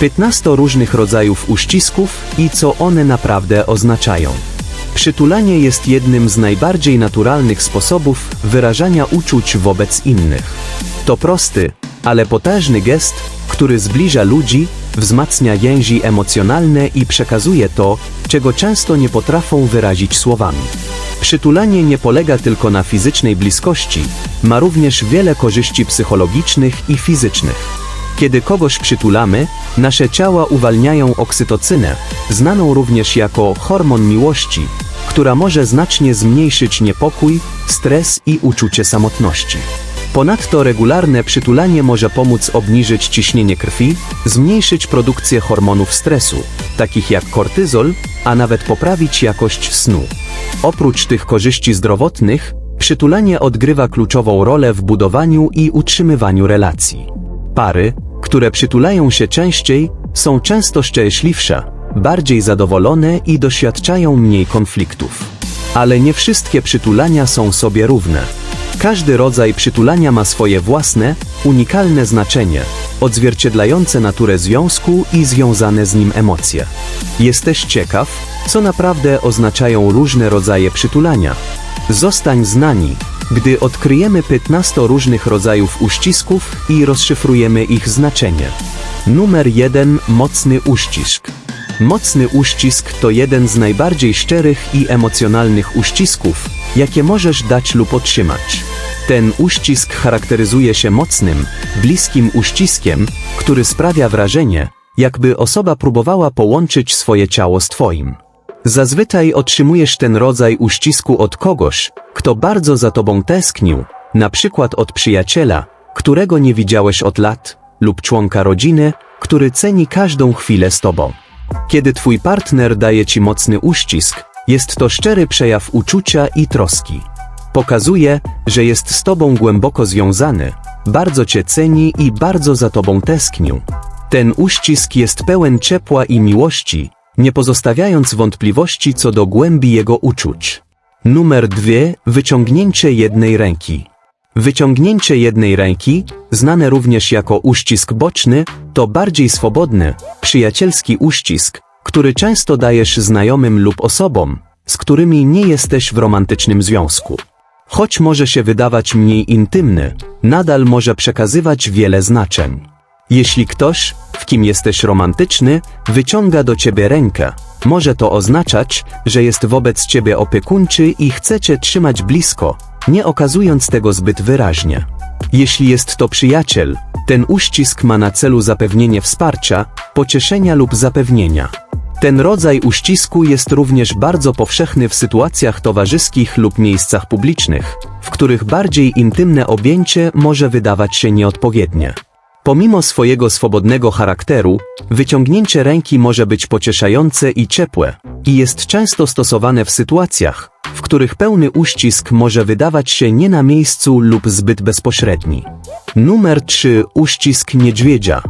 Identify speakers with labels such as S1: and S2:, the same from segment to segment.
S1: 15 różnych rodzajów uścisków i co one naprawdę oznaczają. Przytulanie jest jednym z najbardziej naturalnych sposobów wyrażania uczuć wobec innych. To prosty, ale potężny gest, który zbliża ludzi, wzmacnia więzi emocjonalne i przekazuje to, czego często nie potrafią wyrazić słowami. Przytulanie nie polega tylko na fizycznej bliskości, ma również wiele korzyści psychologicznych i fizycznych. Kiedy kogoś przytulamy, nasze ciała uwalniają oksytocynę, znaną również jako hormon miłości, która może znacznie zmniejszyć niepokój, stres i uczucie samotności. Ponadto regularne przytulanie może pomóc obniżyć ciśnienie krwi, zmniejszyć produkcję hormonów stresu, takich jak kortyzol, a nawet poprawić jakość snu. Oprócz tych korzyści zdrowotnych, przytulanie odgrywa kluczową rolę w budowaniu i utrzymywaniu relacji. Pary, które przytulają się częściej, są często szczęśliwsze, bardziej zadowolone i doświadczają mniej konfliktów. Ale nie wszystkie przytulania są sobie równe. Każdy rodzaj przytulania ma swoje własne, unikalne znaczenie, odzwierciedlające naturę związku i związane z nim emocje. Jesteś ciekaw, co naprawdę oznaczają różne rodzaje przytulania? Zostań z nami, gdy odkryjemy 15 różnych rodzajów uścisków i rozszyfrujemy ich znaczenie. Numer 1 Mocny uścisk. Mocny uścisk to jeden z najbardziej szczerych i emocjonalnych uścisków, jakie możesz dać lub otrzymać. Ten uścisk charakteryzuje się mocnym, bliskim uściskiem, który sprawia wrażenie, jakby osoba próbowała połączyć swoje ciało z Twoim. Zazwyczaj otrzymujesz ten rodzaj uścisku od kogoś, kto bardzo za Tobą tęsknił, na przykład od przyjaciela, którego nie widziałeś od lat, lub członka rodziny, który ceni każdą chwilę z Tobą. Kiedy Twój partner daje Ci mocny uścisk, jest to szczery przejaw uczucia i troski. Pokazuje, że jest z Tobą głęboko związany, bardzo Cię ceni i bardzo za Tobą tęsknił. Ten uścisk jest pełen ciepła i miłości, nie pozostawiając wątpliwości co do głębi jego uczuć. Numer 2. Wyciągnięcie jednej ręki. Wyciągnięcie jednej ręki, znane również jako uścisk boczny, to bardziej swobodny, przyjacielski uścisk, który często dajesz znajomym lub osobom, z którymi nie jesteś w romantycznym związku. Choć może się wydawać mniej intymny, nadal może przekazywać wiele znaczeń. Jeśli ktoś, w kim jesteś romantyczny, wyciąga do ciebie rękę, może to oznaczać, że jest wobec ciebie opiekuńczy i chce cię trzymać blisko, nie okazując tego zbyt wyraźnie. Jeśli jest to przyjaciel, ten uścisk ma na celu zapewnienie wsparcia, pocieszenia lub zapewnienia. Ten rodzaj uścisku jest również bardzo powszechny w sytuacjach towarzyskich lub miejscach publicznych, w których bardziej intymne objęcie może wydawać się nieodpowiednie. Pomimo swojego swobodnego charakteru, wyciągnięcie ręki może być pocieszające i ciepłe, i jest często stosowane w sytuacjach, w których pełny uścisk może wydawać się nie na miejscu lub zbyt bezpośredni. Numer 3. Uścisk niedźwiedzia.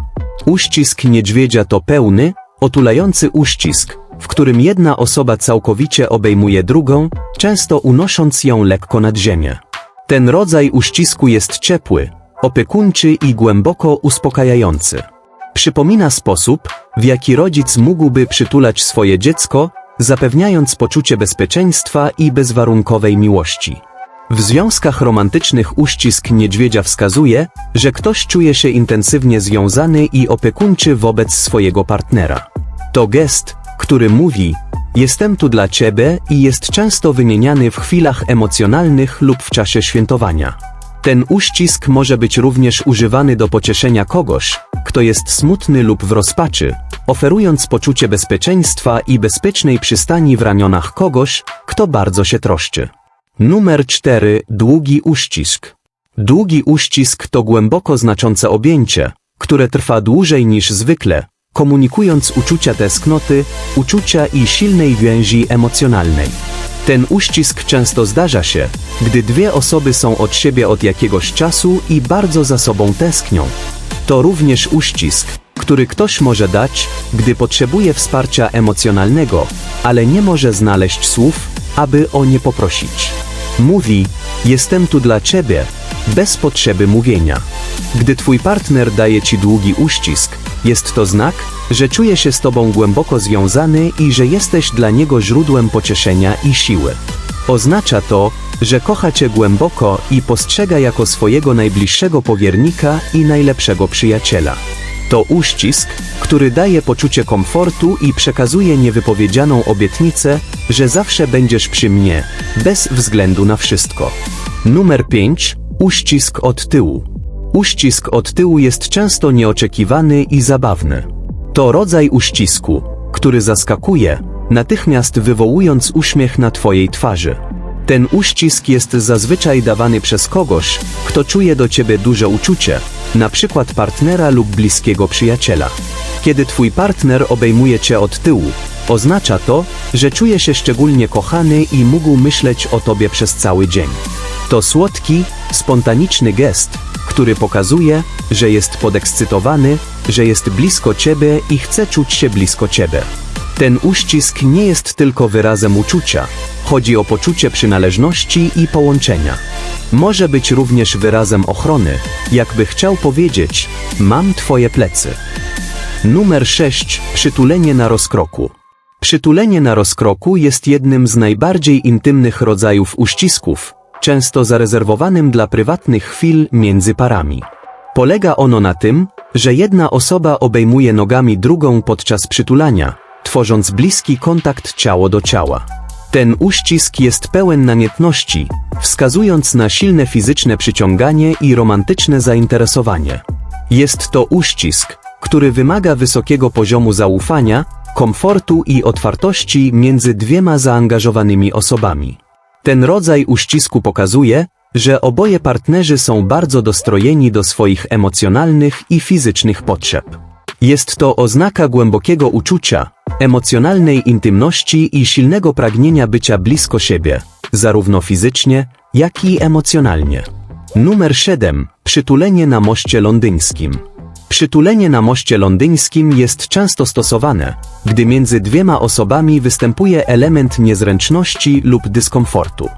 S1: Uścisk niedźwiedzia to pełny, otulający uścisk, w którym jedna osoba całkowicie obejmuje drugą, często unosząc ją lekko nad ziemię. Ten rodzaj uścisku jest ciepły, opiekuńczy i głęboko uspokajający. Przypomina sposób, w jaki rodzic mógłby przytulać swoje dziecko, zapewniając poczucie bezpieczeństwa i bezwarunkowej miłości. W związkach romantycznych uścisk niedźwiedzia wskazuje, że ktoś czuje się intensywnie związany i opiekuńczy wobec swojego partnera. To gest, który mówi: Jestem tu dla ciebie i jest często wymieniany w chwilach emocjonalnych lub w czasie świętowania. Ten uścisk może być również używany do pocieszenia kogoś, kto jest smutny lub w rozpaczy, oferując poczucie bezpieczeństwa i bezpiecznej przystani w ramionach kogoś, kto bardzo się troszczy. Numer 4. Długi uścisk. Długi uścisk to głęboko znaczące objęcie, które trwa dłużej niż zwykle, komunikując uczucia tęsknoty, uczucia i silnej więzi emocjonalnej. Ten uścisk często zdarza się, gdy dwie osoby są od siebie od jakiegoś czasu i bardzo za sobą tęsknią. To również uścisk, który ktoś może dać, gdy potrzebuje wsparcia emocjonalnego, ale nie może znaleźć słów, aby o nie poprosić. Mówi: Jestem tu dla ciebie, bez potrzeby mówienia. Gdy twój partner daje ci długi uścisk, Jest to znak, że czuje się z tobą głęboko związany i że jesteś dla niego źródłem pocieszenia i siły. Oznacza to, że kocha cię głęboko i postrzega jako swojego najbliższego powiernika i najlepszego przyjaciela. To uścisk, który daje poczucie komfortu i przekazuje niewypowiedzianą obietnicę, że zawsze będziesz przy mnie, bez względu na wszystko. Numer 5. Uścisk od tyłu. Uścisk od tyłu jest często nieoczekiwany i zabawny. To rodzaj uścisku, który zaskakuje, natychmiast wywołując uśmiech na twojej twarzy. Ten uścisk jest zazwyczaj dawany przez kogoś, kto czuje do ciebie duże uczucie, na przykład partnera lub bliskiego przyjaciela. Kiedy twój partner obejmuje cię od tyłu, oznacza to, że czuje się szczególnie kochany i mógł myśleć o tobie przez cały dzień. To słodki, spontaniczny gest, który pokazuje, że jest podekscytowany, że jest blisko ciebie i chce czuć się blisko ciebie. Ten uścisk nie jest tylko wyrazem uczucia, chodzi o poczucie przynależności i połączenia. Może być również wyrazem ochrony, jakby chciał powiedzieć: Mam twoje plecy. Numer 6. Przytulenie na rozkroku. Przytulenie na rozkroku jest jednym z najbardziej intymnych rodzajów uścisków, często zarezerwowanym dla prywatnych chwil między parami. Polega ono na tym, że jedna osoba obejmuje nogami drugą podczas przytulania, tworząc bliski kontakt ciało do ciała. Ten uścisk jest pełen namiętności, wskazując na silne fizyczne przyciąganie i romantyczne zainteresowanie. Jest to uścisk, który wymaga wysokiego poziomu zaufania, komfortu i otwartości między dwiema zaangażowanymi osobami. Ten rodzaj uścisku pokazuje, że oboje partnerzy są bardzo dostrojeni do swoich emocjonalnych i fizycznych potrzeb. Jest to oznaka głębokiego uczucia, emocjonalnej intymności i silnego pragnienia bycia blisko siebie, zarówno fizycznie, jak i emocjonalnie. Numer 7. Przytulenie na moście londyńskim. Przytulenie na moście londyńskim jest często stosowane, gdy między dwiema osobami występuje element niezręczności lub dyskomfortu.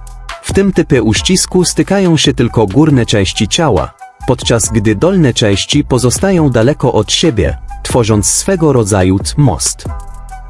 S1: W tym typie uścisku stykają się tylko górne części ciała, podczas gdy dolne części pozostają daleko od siebie, tworząc swego rodzaju most.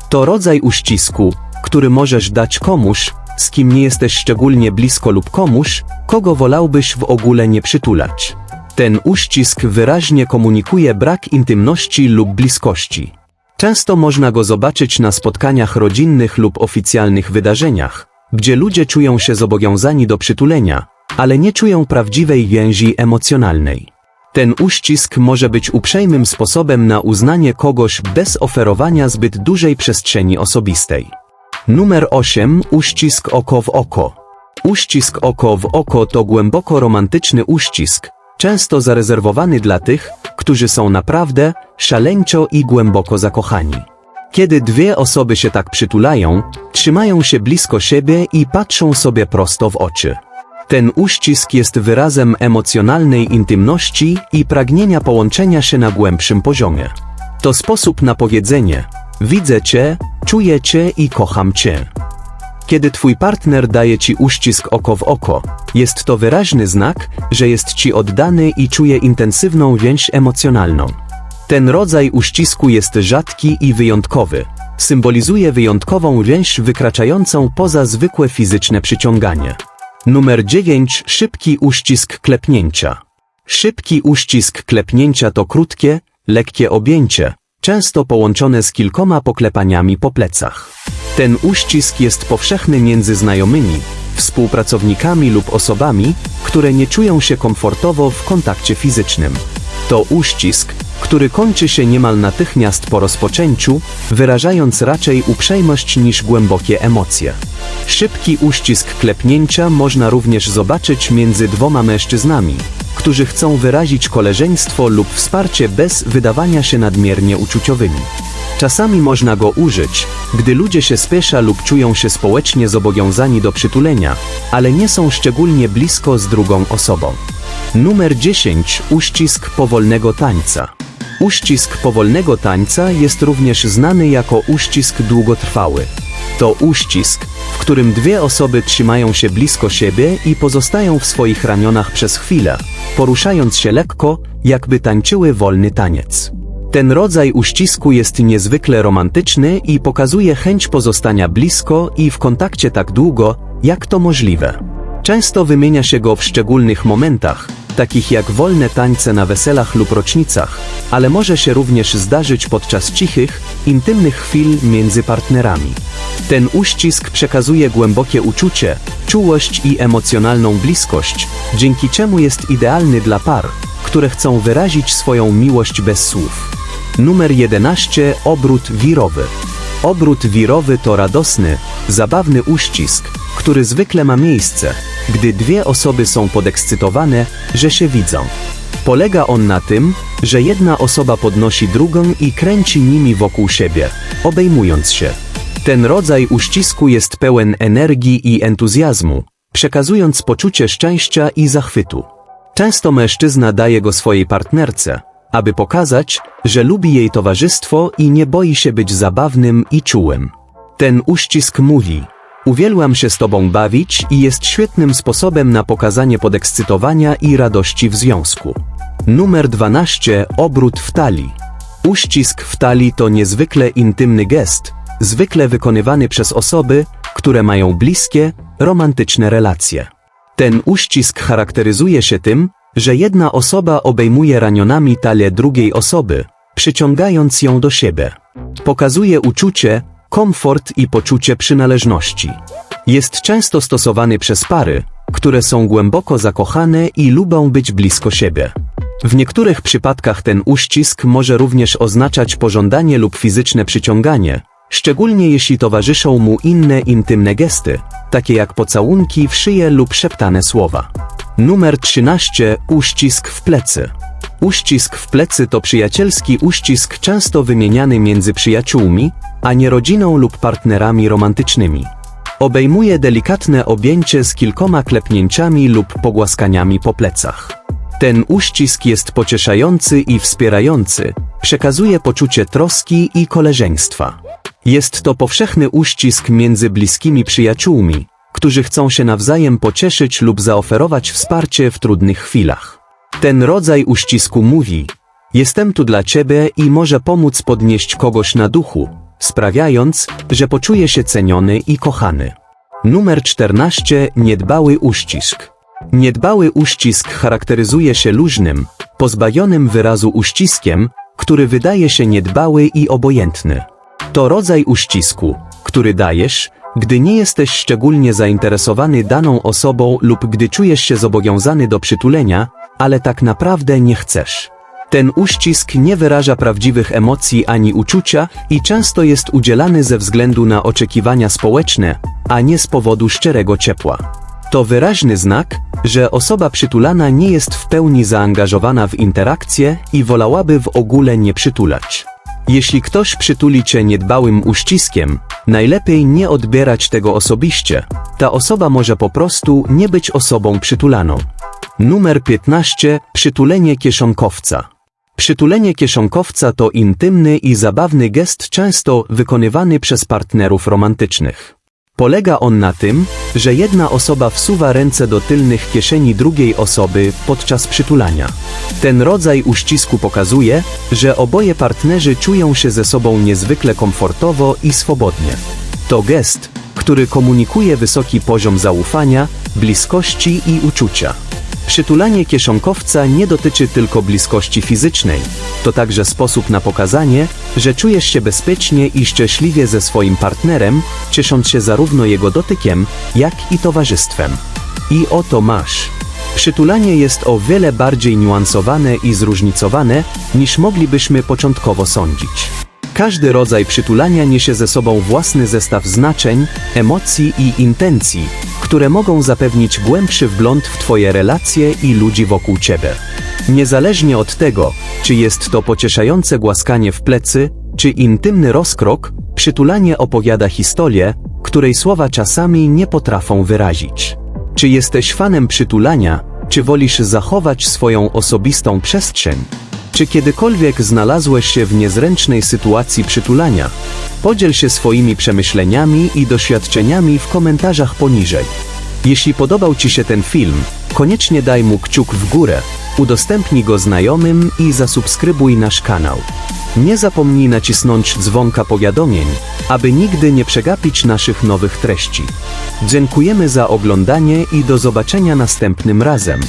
S1: To rodzaj uścisku, który możesz dać komuś, z kim nie jesteś szczególnie blisko lub komuś, kogo wolałbyś w ogóle nie przytulać. Ten uścisk wyraźnie komunikuje brak intymności lub bliskości. Często można go zobaczyć na spotkaniach rodzinnych lub oficjalnych wydarzeniach, gdzie ludzie czują się zobowiązani do przytulenia, ale nie czują prawdziwej więzi emocjonalnej. Ten uścisk może być uprzejmym sposobem na uznanie kogoś bez oferowania zbyt dużej przestrzeni osobistej. Numer 8. Uścisk oko w oko. Uścisk oko w oko to głęboko romantyczny uścisk, często zarezerwowany dla tych, którzy są naprawdę, szaleńczo i głęboko zakochani. Kiedy dwie osoby się tak przytulają, trzymają się blisko siebie i patrzą sobie prosto w oczy. Ten uścisk jest wyrazem emocjonalnej intymności i pragnienia połączenia się na głębszym poziomie. To sposób na powiedzenie: Widzę cię, czuję cię i kocham cię. Kiedy twój partner daje ci uścisk oko w oko, jest to wyraźny znak, że jest ci oddany i czuje intensywną więź emocjonalną. Ten rodzaj uścisku jest rzadki i wyjątkowy. Symbolizuje wyjątkową więź wykraczającą poza zwykłe fizyczne przyciąganie. Numer 9. Szybki uścisk klepnięcia. Szybki uścisk klepnięcia to krótkie, lekkie objęcie, często połączone z kilkoma poklepaniami po plecach. Ten uścisk jest powszechny między znajomymi, współpracownikami lub osobami, które nie czują się komfortowo w kontakcie fizycznym. To uścisk, który kończy się niemal natychmiast po rozpoczęciu, wyrażając raczej uprzejmość niż głębokie emocje. Szybki uścisk klepnięcia można również zobaczyć między dwoma mężczyznami, którzy chcą wyrazić koleżeństwo lub wsparcie bez wydawania się nadmiernie uczuciowymi. Czasami można go użyć, gdy ludzie się spiesza lub czują się społecznie zobowiązani do przytulenia, ale nie są szczególnie blisko z drugą osobą. Numer 10. Uścisk powolnego tańca. Uścisk powolnego tańca jest również znany jako uścisk długotrwały. To uścisk, w którym dwie osoby trzymają się blisko siebie i pozostają w swoich ramionach przez chwilę, poruszając się lekko, jakby tańczyły wolny taniec. Ten rodzaj uścisku jest niezwykle romantyczny i pokazuje chęć pozostania blisko i w kontakcie tak długo, jak to możliwe. Często wymienia się go w szczególnych momentach, takich jak wolne tańce na weselach lub rocznicach, ale może się również zdarzyć podczas cichych, intymnych chwil między partnerami. Ten uścisk przekazuje głębokie uczucie, czułość i emocjonalną bliskość, dzięki czemu jest idealny dla par, które chcą wyrazić swoją miłość bez słów. Numer 11. Obrót wirowy. Obrót wirowy to radosny, zabawny uścisk, który zwykle ma miejsce, gdy dwie osoby są podekscytowane, że się widzą. Polega on na tym, że jedna osoba podnosi drugą i kręci nimi wokół siebie, obejmując się. Ten rodzaj uścisku jest pełen energii i entuzjazmu, przekazując poczucie szczęścia i zachwytu. Często mężczyzna daje go swojej partnerce, aby pokazać, że lubi jej towarzystwo i nie boi się być zabawnym i czułym. Ten uścisk mówi: Uwielbiam się z tobą bawić i jest świetnym sposobem na pokazanie podekscytowania i radości w związku. Numer 12. Obrót w talii. Uścisk w talii to niezwykle intymny gest, zwykle wykonywany przez osoby, które mają bliskie, romantyczne relacje. Ten uścisk charakteryzuje się tym, że jedna osoba obejmuje ramionami talię drugiej osoby, przyciągając ją do siebie. Pokazuje uczucie, komfort i poczucie przynależności. Jest często stosowany przez pary, które są głęboko zakochane i lubią być blisko siebie. W niektórych przypadkach ten uścisk może również oznaczać pożądanie lub fizyczne przyciąganie, szczególnie jeśli towarzyszą mu inne intymne gesty, takie jak pocałunki w szyję lub szeptane słowa. Numer 13. Uścisk w plecy. Uścisk w plecy to przyjacielski uścisk często wymieniany między przyjaciółmi, a nie rodziną lub partnerami romantycznymi. Obejmuje delikatne objęcie z kilkoma klepnięciami lub pogłaskaniami po plecach. Ten uścisk jest pocieszający i wspierający, przekazuje poczucie troski i koleżeństwa. Jest to powszechny uścisk między bliskimi przyjaciółmi, którzy chcą się nawzajem pocieszyć lub zaoferować wsparcie w trudnych chwilach. Ten rodzaj uścisku mówi: Jestem tu dla ciebie i może pomóc podnieść kogoś na duchu, sprawiając, że poczuje się ceniony i kochany. Numer 14. Niedbały uścisk. Niedbały uścisk charakteryzuje się luźnym, pozbawionym wyrazu uściskiem, który wydaje się niedbały i obojętny. To rodzaj uścisku, który dajesz, gdy nie jesteś szczególnie zainteresowany daną osobą lub gdy czujesz się zobowiązany do przytulenia, ale tak naprawdę nie chcesz. Ten uścisk nie wyraża prawdziwych emocji ani uczucia i często jest udzielany ze względu na oczekiwania społeczne, a nie z powodu szczerego ciepła. To wyraźny znak, że osoba przytulana nie jest w pełni zaangażowana w interakcję i wolałaby w ogóle nie przytulać. Jeśli ktoś przytuli cię niedbałym uściskiem, najlepiej nie odbierać tego osobiście. Ta osoba może po prostu nie być osobą przytulaną. Numer 15. Przytulenie kieszonkowca. Przytulenie kieszonkowca to intymny i zabawny gest często wykonywany przez partnerów romantycznych. Polega on na tym, że jedna osoba wsuwa ręce do tylnych kieszeni drugiej osoby podczas przytulania. Ten rodzaj uścisku pokazuje, że oboje partnerzy czują się ze sobą niezwykle komfortowo i swobodnie. To gest, który komunikuje wysoki poziom zaufania, bliskości i uczucia. Przytulanie kieszonkowca nie dotyczy tylko bliskości fizycznej. To także sposób na pokazanie, że czujesz się bezpiecznie i szczęśliwie ze swoim partnerem, ciesząc się zarówno jego dotykiem, jak i towarzystwem. I oto masz. Przytulanie jest o wiele bardziej niuansowane i zróżnicowane, niż moglibyśmy początkowo sądzić. Każdy rodzaj przytulania niesie ze sobą własny zestaw znaczeń, emocji i intencji, które mogą zapewnić głębszy wgląd w Twoje relacje i ludzi wokół Ciebie. Niezależnie od tego, czy jest to pocieszające głaskanie w plecy, czy intymny rozkrok, przytulanie opowiada historię, której słowa czasami nie potrafią wyrazić. Czy jesteś fanem przytulania, czy wolisz zachować swoją osobistą przestrzeń? Czy kiedykolwiek znalazłeś się w niezręcznej sytuacji przytulania? Podziel się swoimi przemyśleniami i doświadczeniami w komentarzach poniżej. Jeśli podobał Ci się ten film, koniecznie daj mu kciuk w górę, udostępnij go znajomym i zasubskrybuj nasz kanał. Nie zapomnij nacisnąć dzwonka powiadomień, aby nigdy nie przegapić naszych nowych treści. Dziękujemy za oglądanie i do zobaczenia następnym razem.